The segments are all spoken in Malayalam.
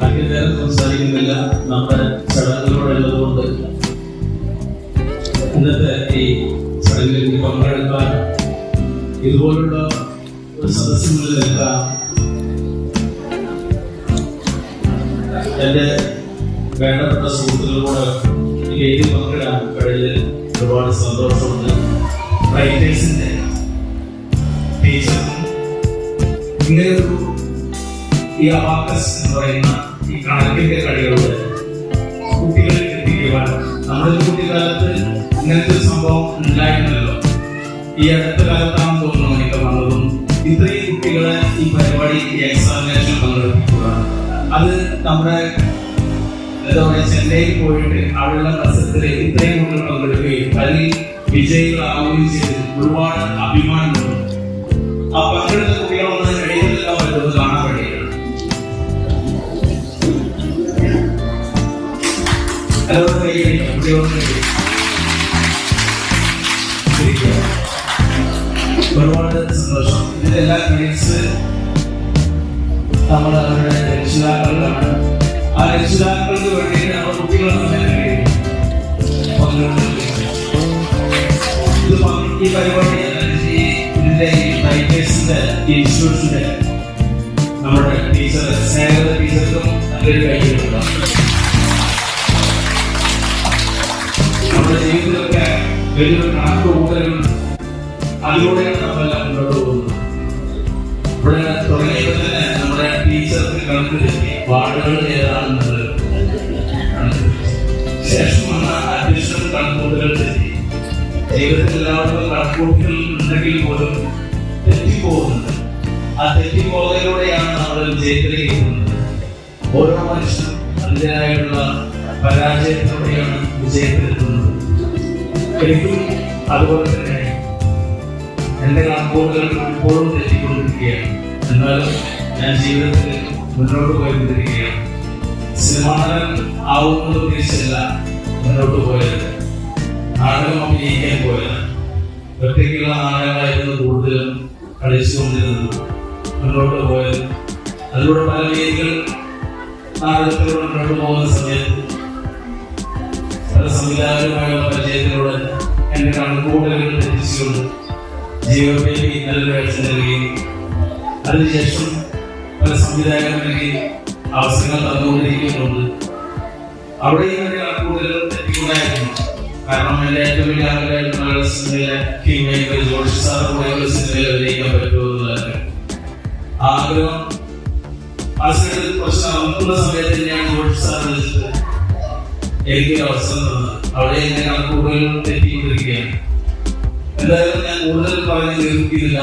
അധിക നേരം സംസാരിക്കുന്നില്ല നമ്മുടെ ചടങ്ങുകളുള്ളതുകൊണ്ട് ഇന്നത്തെ ഈ ചടങ്ങിൽ പങ്കെടുക്കാൻ ഇതുപോലുള്ള ഒരു സദസ്സിനുള്ളിൽ നിൽക്കാൻ എന്റെ വേണ്ടപ്പെട്ട സുഹൃത്തുക്കളോട് എനിക്ക് എഴുതി പങ്കിടാൻ കഴിഞ്ഞതിൽ ഒരുപാട് സന്തോഷമുണ്ട്. റൈറ്റേഴ്സിന്റെ ടീച്ചർക്കും ഇങ്ങനെയൊരു ഈ എന്ന് പറയുന്ന ഈ കണക്കിന്റെ കളികളുടെ കുട്ടികളിൽ എത്തിക്കുവാൻ. നമ്മുടെ കുട്ടിക്കാലത്ത് ഇങ്ങനത്തെ സംഭവം ഉണ്ടായിരുന്നല്ലോ. ഈ അടുത്ത കാലത്താണ് തോന്നുന്നു എനിക്ക് വന്നതും ഇത്രയും കുട്ടികളെ ഈ പരിപാടി എക്സാമിനേഷൻ പങ്കെടുപ്പിക്കുക അത് നമ്മുടെ എന്താ പറയുക ചെന്നൈയിൽ പോയിട്ട് അവിടെയുള്ള മത്സരത്തിൽ ഇത്രയും കുട്ടികൾ പങ്കെടുക്കുകയും അതിൽ വിജയികളാവുകയും ചെയ്ത്. ഒരുപാട് അഭിമാനമുണ്ട്. ആ പങ്കെടുത്ത കുട്ടികളൊന്ന് ഒരുപാട് സന്തോഷം എല്ലാ ക്രെഡിറ്റ്സ് നമ്മൾ അവരുടെ രക്ഷിതാക്കളിലാണ് ആ രക്ഷിതാക്കൾക്ക് വേണ്ടി നമ്മുടെ പങ്ക് ഈ പരിപാടി ഇതിന്റെ ഈ ടൈറ്റേഴ്സിന്റെ ഇൻസ്റ്റിറ്റ്യൂഷന്റെ നമ്മുടെ ടീച്ചർ സ്നേഹത ടീച്ചർക്കും നല്ലൊരു കൈയ്യുണ്ടാകും വലിയൊരു കണക്ക് കൂട്ടലും അതിലൂടെയാണ് നമ്മളെല്ലാം മുന്നോട്ട് പോകുന്നത്. ഇവിടെ നമ്മുടെ ടീച്ചർക്ക് കണക്ക് തെറ്റി വാർഡുകൾ ഏതാണെന്നുള്ളത്. ശേഷം വന്ന അഡീഷണൽ കണക്കുകൂട്ടലുകൾ തെറ്റി. ജീവിതത്തിൽ എല്ലാവർക്കും കണക്കൂട്ടൽ ഉണ്ടെങ്കിൽ പോലും തെറ്റിപ്പോകുന്നുണ്ട്. ആ നമ്മൾ വിജയത്തിലേക്ക് എത്തുന്നത് ഓരോ മനുഷ്യനും അതിന്റെതായുള്ള പരാജയത്തിലൂടെയാണ് വിജയത്തിലെത്തുന്നത്. എനിക്കും അതുപോലെ തന്നെ എന്റെ കണക്കുകൂട്ടലുകൾ ഇപ്പോഴും തെറ്റിക്കൊണ്ടിരിക്കുകയാണ്. എന്നാലും ഞാൻ ജീവിതത്തിൽ മുന്നോട്ട് പോയിക്കൊണ്ടിരിക്കുകയാണ്. സിനിമാ നടൻ ആവുന്നത് ഉദ്ദേശിച്ചല്ല മുന്നോട്ട് പോയത്. നാടകം അഭിനയിക്കാൻ പോയത്. ഒറ്റയ്ക്കുള്ള നാടകങ്ങളായിരുന്നു കൂടുതലും കളിച്ചുകൊണ്ടിരുന്നത്. മുന്നോട്ട് പോയത്. അതിലൂടെ പല രീതികൾ നാടകത്തിലൂടെ മുന്നോട്ട് പോകുന്ന സമയത്ത് പല സംവിധായകരുമായുള്ള പരിചയത്തിലൂടെ എന്റെ കണക്കുകൂട്ടലുകൾ തെറ്റിച്ചുകൊണ്ട് ജീവപേരി നല്ലൊരു വേഷം നൽകുകയും അതിനുശേഷം പല സംവിധായകർക്ക് അവസരങ്ങൾ തന്നുകൊണ്ടിരിക്കുന്നുണ്ട്. അവിടെയും എന്റെ കണക്കുകൂട്ടലുകൾ തെറ്റിക്കൊണ്ടായിരുന്നു. കാരണം എന്റെ ഏറ്റവും വലിയ ആഗ്രഹമായിരുന്നു മലയാള സിനിമയിലെ കിങ് മേക്കർ ജോർജ് സാർ പോയുള്ള സിനിമയിൽ അഭിനയിക്കാൻ പറ്റുമെന്നുള്ളത് ആഗ്രഹം മത്സരത്തിൽ കുറച്ച് നടക്കുന്ന സമയത്ത് ഞാൻ ജോർജ് സാർ വിളിച്ചിട്ട് അവസരം തന്നത് അവിടെ എന്റെ കണക്കുകൂട്ടലുകൾ തെറ്റിക്കൊണ്ടിരിക്കുകയാണ്. എന്തായാലും ഞാൻ കൂടുതൽ പറഞ്ഞു ദീർഘിക്കുന്നില്ല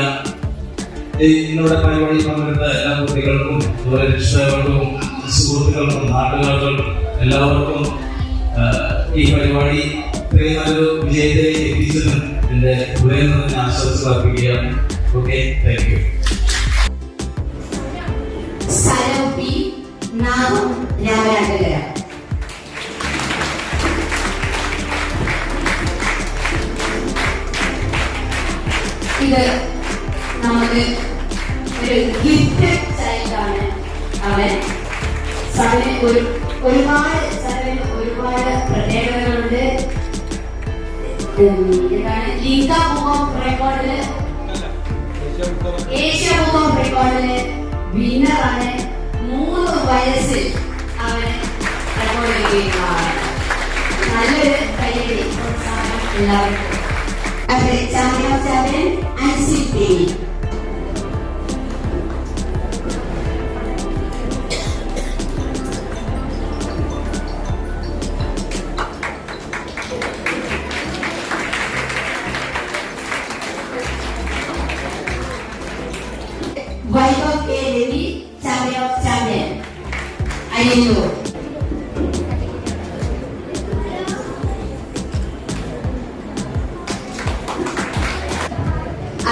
ഈ ഇന്നിവിടെ പരിപാടി പങ്കെടുത്ത എല്ലാ കുട്ടികൾക്കും അതുപോലെ രക്ഷിതാക്കൾക്കും സുഹൃത്തുക്കൾക്കും നാട്ടുകാർക്കും എല്ലാവർക്കും ഈ പരിപാടി ഇത്രയും നല്ലൊരു വിജയത്തിലേക്ക് എത്തിച്ചതിന് എന്റെ ഉദയം നിന്ന് ആശംസകൾ അർപ്പിക്കുകയാണ്. ഓക്കെ താങ്ക് യു സ്ഥലം പി നാമം രാമനാട്ടുകര ഇത് നമുക്ക് ഒരു ഗിഫ്റ്റ് ചൈൽഡാണ് അവൻ. സവന് ഒരു ഒരുപാട് സവന് ഒരുപാട് പ്രത്യേകതകളുണ്ട്. എന്താണ്? ലിങ്ക മുഖം റെക്കോർഡിൽ ഏഷ്യ മുഖം റെക്കോർഡിൽ വിന്നറാണ് മൂന്ന് വയസ്സിൽ അവൻ റെക്കോർഡ് ചെയ്യുന്നതാണ് നല്ലൊരു കയ്യടി. എല്ലാവർക്കും. need. Voice of A. Devi, Chamber of Chamber. I know.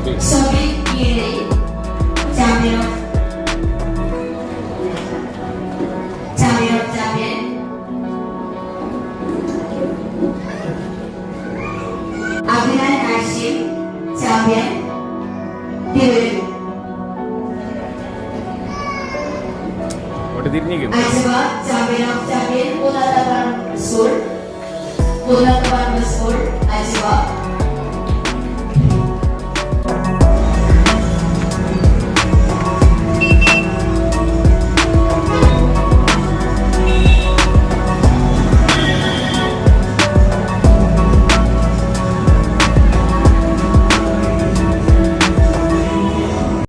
सभी सभी ये चाबी ऑफ़ चाबी ऑफ़ चाबी